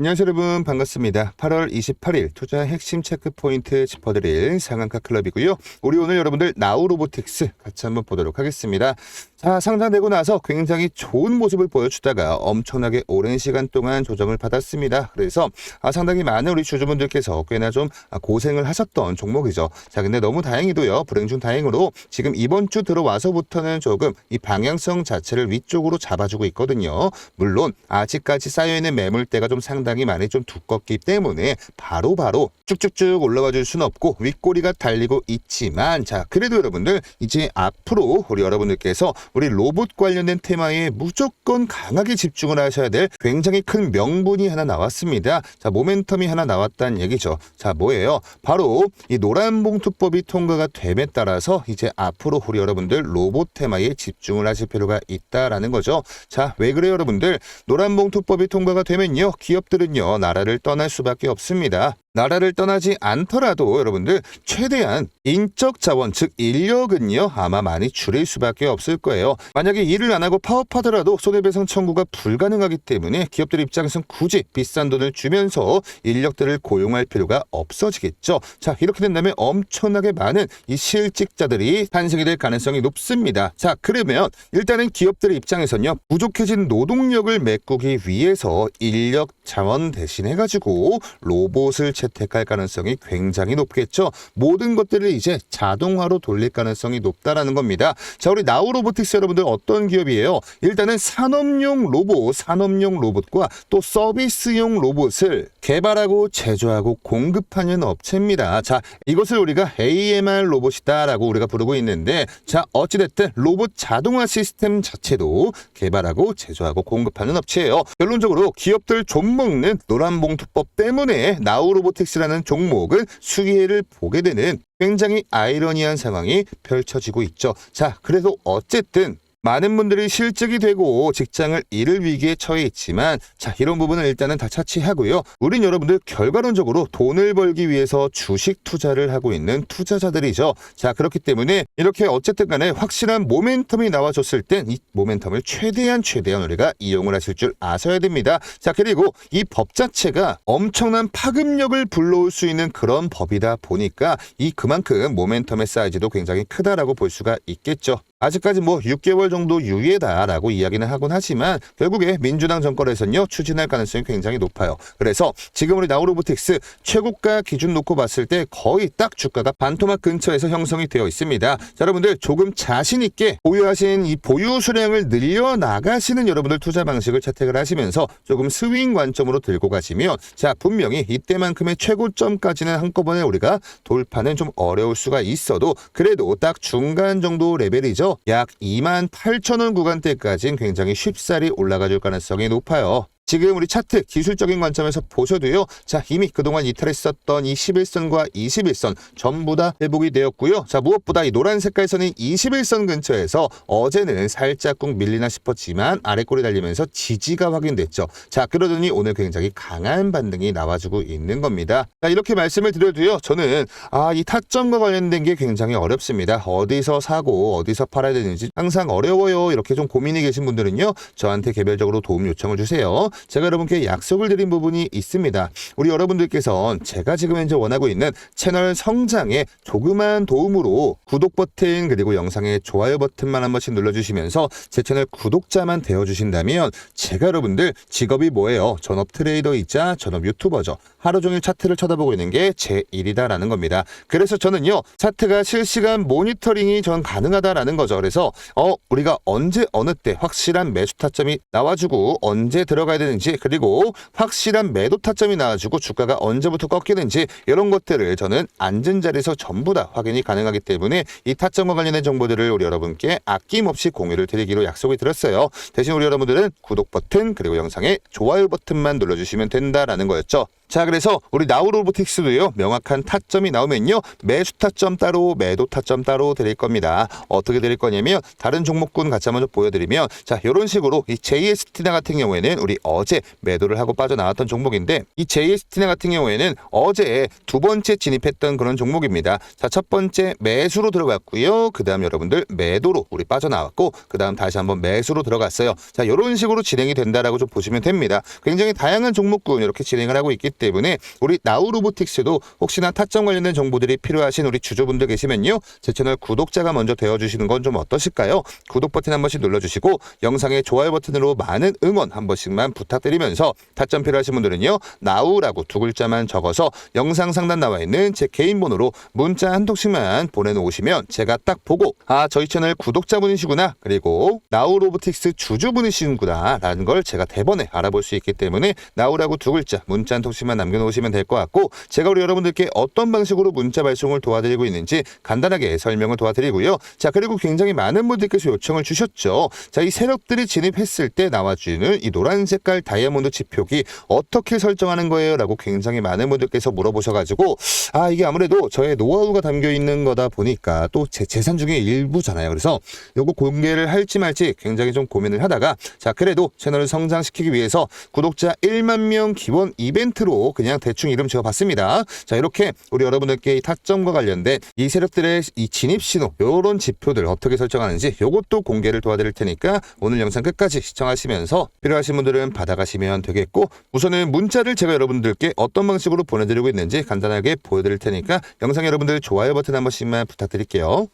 안녕하세요 여러분 반갑습니다. 8월 28일 투자 핵심 체크 포인트 짚어드릴 상한가 클럽이고요. 우리 오늘 여러분들 나우 로보틱스 같이 한번 보도록 하겠습니다. 자 상장되고 나서 굉장히 좋은 모습을 보여주다가 엄청나게 오랜 시간 동안 조정을 받았습니다. 그래서 아, 상당히 많은 우리 주주분들께서 꽤나 좀 아, 고생을 하셨던 종목이죠. 자 근데 너무 다행히도요 불행 중 다행으로 지금 이번 주 들어와서부터는 조금 이 방향성 자체를 위쪽으로 잡아주고 있거든요. 물론 아직까지 쌓여있는 매물대가 좀 상당히 많이 좀 두껍기 때문에 바로바로 바로 쭉쭉쭉 올라와 줄 수는 없고 윗꼬리가 달리고 있지만 자 그래도 여러분들 이제 앞으로 우리 여러분들께서 우리 로봇 관련된 테마에 무조건 강하게 집중을 하셔야 될 굉장히 큰 명분이 하나 나왔습니다. 자 모멘텀이 하나 나왔다는 얘기죠. 자 뭐예요? 바로 이 노란 봉투법이 통과가 됨에 따라서 이제 앞으로 우리 여러분들 로봇 테마에 집중을 하실 필요가 있다라는 거죠. 자 왜 그래요 여러분들? 노란 봉투법이 통과가 되면요 기업들 은요 나라를 떠날 수밖에 없습니다. 나라를 떠나지 않더라도 여러분들 최대한 인적 자원 즉 인력은요 아마 많이 줄일 수밖에 없을 거예요. 만약에 일을 안 하고 파업하더라도 손해배상 청구가 불가능하기 때문에 기업들 입장에선 굳이 비싼 돈을 주면서 인력들을 고용할 필요가 없어지겠죠. 자 이렇게 된다면 엄청나게 많은 이 실직자들이 탄생이 될 가능성이 높습니다. 자 그러면 일단은 기업들 입장에선요 부족해진 노동력을 메꾸기 위해서 인력 자원 대신 해 가지고 로봇을 채택할 가능성이 굉장히 높겠죠. 모든 것들을 이제 자동화로 돌릴 가능성이 높다라는 겁니다. 자, 우리 나우 로보틱스 여러분들 어떤 기업이에요? 일단은 산업용 로봇, 산업용 로봇과 또 서비스용 로봇을 개발하고 제조하고 공급하는 업체입니다. 자, 이것을 우리가 AMR 로봇이다라고 우리가 부르고 있는데, 자, 어찌됐든 로봇 자동화 시스템 자체도 개발하고 제조하고 공급하는 업체예요. 결론적으로 기업들 좀 먹는 노란봉투법 때문에 나우 로 보틱스라는 종목은 수혜를 보게 되는 굉장히 아이러니한 상황이 펼쳐지고 있죠. 자, 그래도 어쨌든 많은 분들이 실직이 되고 직장을 잃을 위기에 처해 있지만 자 이런 부분은 일단은 다 차치하고요. 우린 여러분들 결과론적으로 돈을 벌기 위해서 주식 투자를 하고 있는 투자자들이죠. 자 그렇기 때문에 이렇게 어쨌든 간에 확실한 모멘텀이 나와줬을 땐 이 모멘텀을 최대한 최대한 우리가 이용을 하실 줄 아셔야 됩니다. 자 그리고 이 법 자체가 엄청난 파급력을 불러올 수 있는 그런 법이다 보니까 이 그만큼 모멘텀의 사이즈도 굉장히 크다라고 볼 수가 있겠죠. 아직까지 뭐 6개월 정도 유예다라고 이야기는 하곤 하지만 결국에 민주당 정권에서는요 추진할 가능성이 굉장히 높아요. 그래서 지금 우리 나우로보틱스 최고가 기준 놓고 봤을 때 거의 딱 주가가 반토막 근처에서 형성이 되어 있습니다. 자, 여러분들 조금 자신 있게 보유하신 이 보유 수량을 늘려 나가시는 여러분들 투자 방식을 채택을 하시면서 조금 스윙 관점으로 들고 가시면 자 분명히 이때만큼의 최고점까지는 한꺼번에 우리가 돌파는 좀 어려울 수가 있어도 그래도 딱 중간 정도 레벨이죠. 약 2만 8천 원 구간대까지는 굉장히 쉽사리 올라가 줄 가능성이 높아요. 지금 우리 차트 기술적인 관점에서 보셔도요. 자, 이미 그동안 이탈했었던 이 11선과 21선 전부 다 회복이 되었고요. 자, 무엇보다 이 노란 색깔 선인 21선 근처에서 어제는 살짝 꾹 밀리나 싶었지만 아래꼬리 달리면서 지지가 확인됐죠. 자, 그러더니 오늘 굉장히 강한 반등이 나와주고 있는 겁니다. 자, 이렇게 말씀을 드려도요. 저는 아, 이 타점과 관련된 게 굉장히 어렵습니다. 어디서 사고 어디서 팔아야 되는지 항상 어려워요. 이렇게 좀 고민이 계신 분들은요. 저한테 개별적으로 도움 요청을 주세요. 제가 여러분께 약속을 드린 부분이 있습니다. 우리 여러분들께서 제가 지금 현재 원하고 있는 채널 성장에 조그만 도움으로 구독 버튼 그리고 영상의 좋아요 버튼만 한 번씩 눌러주시면서 제 채널 구독자만 되어주신다면 제가 여러분들 직업이 뭐예요? 전업 트레이더이자 전업 유튜버죠. 하루 종일 차트를 쳐다보고 있는 게 제 일이다라는 겁니다. 그래서 저는요 차트가 실시간 모니터링이 전 가능하다라는 거죠. 그래서 어 우리가 언제 어느 때 확실한 매수 타점이 나와주고 언제 들어가야 되는지 그리고 확실한 매도 타점이 나와주고 주가가 언제부터 꺾이는지 이런 것들을 저는 앉은 자리에서 전부 다 확인이 가능하기 때문에 이 타점과 관련된 정보들을 우리 여러분께 아낌없이 공유를 드리기로 약속을 드렸어요. 대신 우리 여러분들은 구독 버튼 그리고 영상에 좋아요 버튼만 눌러주시면 된다라는 거였죠. 자, 그래서 우리 나우 로보틱스도요, 명확한 타점이 나오면요, 매수 타점 따로, 매도 타점 따로 드릴 겁니다. 어떻게 드릴 거냐면, 다른 종목군 같이 한번 좀 보여드리면, 자, 이런 식으로 이 JST나 같은 경우에는 우리 어제 매도를 하고 빠져나왔던 종목인데, 이 JST나 같은 경우에는 어제 두 번째 진입했던 그런 종목입니다. 자, 첫 번째 매수로 들어갔고요. 그 다음 여러분들 매도로 우리 빠져나왔고, 그 다음 다시 한번 매수로 들어갔어요. 자, 이런 식으로 진행이 된다라고 좀 보시면 됩니다. 굉장히 다양한 종목군 이렇게 진행을 하고 있기 때문에 우리 나우 로보틱스도 혹시나 타점 관련된 정보들이 필요하신 우리 주주분들 계시면요. 제 채널 구독자가 먼저 되어주시는 건 좀 어떠실까요? 구독 버튼 한 번씩 눌러주시고 영상의 좋아요 버튼으로 많은 응원 한 번씩만 부탁드리면서 타점 필요하신 분들은요. 나우라고 두 글자만 적어서 영상 상단 나와 있는 제 개인 번호로 문자 한 통씩만 보내놓으시면 제가 딱 보고 아 저희 채널 구독자분이시구나 그리고 나우 로보틱스 주주분이시구나 라는 걸 제가 대번에 알아볼 수 있기 때문에 나우라고 두 글자 문자 한 통씩 만 남겨놓으시면 될 것 같고 제가 우리 여러분들께 어떤 방식으로 문자 발송을 도와드리고 있는지 간단하게 설명을 도와드리고요. 자 그리고 굉장히 많은 분들께서 요청을 주셨죠. 자 이 세력들이 진입했을 때 나와주는 이 노란 색깔 다이아몬드 지표기 어떻게 설정하는 거예요? 라고 굉장히 많은 분들께서 물어보셔가지고 아 이게 아무래도 저의 노하우가 담겨 있는 거다 보니까 또 제 재산 중에 일부잖아요. 그래서 요거 공개를 할지 말지 굉장히 좀 고민을 하다가 자 그래도 채널을 성장시키기 위해서 구독자 1만 명 기원 이벤트로 그냥 대충 이름 지어봤습니다. 자 이렇게 우리 여러분들께 이 타점과 관련된 이 세력들의 이 진입 신호 요런 지표들 어떻게 설정하는지 요것도 공개를 도와드릴 테니까 오늘 영상 끝까지 시청하시면서 필요하신 분들은 받아가시면 되겠고 우선은 문자를 제가 여러분들께 어떤 방식으로 보내드리고 있는지 간단하게 보여드릴 테니까 영상 여러분들 좋아요 버튼 한 번씩만 부탁드릴게요.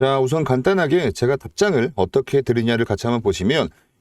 자, 우선 간단하게 제가 답장을 어떻게 드리냐를 같이 한번 보시면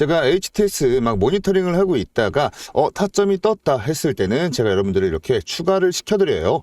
제가 HTS 막 모니터링을 하고 있다가 어 타점이 떴다 했을 때는 제가 여러분들을 이렇게 추가를 시켜드려요.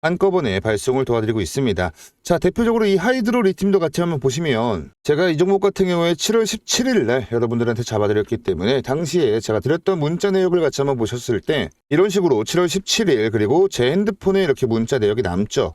한꺼번에 발송을 도와드리고 있습니다. 자, 대표적으로 이 하이드로 리튬도 같이 한번 보시면 제가 이 종목 같은 경우에 7월 17일 날 여러분들한테 잡아드렸기 때문에 당시에 제가 드렸던 문자 내역을 같이 한번 보셨을 때 이런 식으로 7월 17일 그리고 제 핸드폰에 이렇게 문자 내역이 남죠.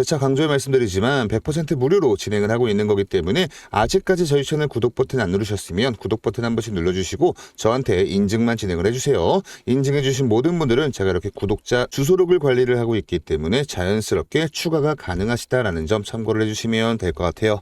재차 강조해 말씀드리지만 100% 무료로 진행을 하고 있는 거기 때문에 아직까지 저희 채널 구독 버튼 안 누르셨으면 구독 버튼 한 번씩 눌러주시고 저한테 인증만 진행을 해주세요. 인증해주신 모든 분들은 제가 이렇게 구독자 주소록을 관리를 하고 있기 때문에 자연스럽게 추가가 가능하시다라는 점 참고를 해주시면 될 것 같아요.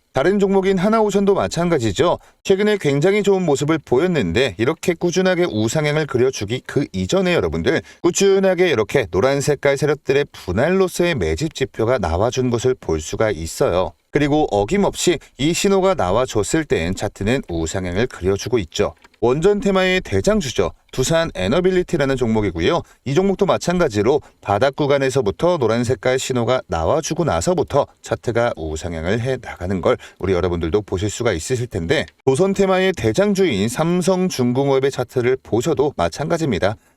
다른 종목인 하나오션도 마찬가지죠. 최근에 굉장히 좋은 모습을 보였는데 이렇게 꾸준하게 우상향을 그려주기 그 이전에 여러분들 꾸준하게 이렇게 노란 색깔 세력들의 분할로서의 매집 지표가 나와준 것을 볼 수가 있어요. 그리고 어김없이 이 신호가 나와줬을 땐 차트는 우상향을 그려주고 있죠. 원전 테마의 대장주죠. 두산 에너빌리티라는 종목이고요. 이 종목도 마찬가지로 바닥 구간에서부터 노란 색깔 신호가 나와주고 나서부터 차트가 우상향을 해 나가는 걸 우리 여러분들도 보실 수가 있으실 텐데 조선 테마의 대장주인 삼성중공업의 차트를 보셔도 마찬가지입니다.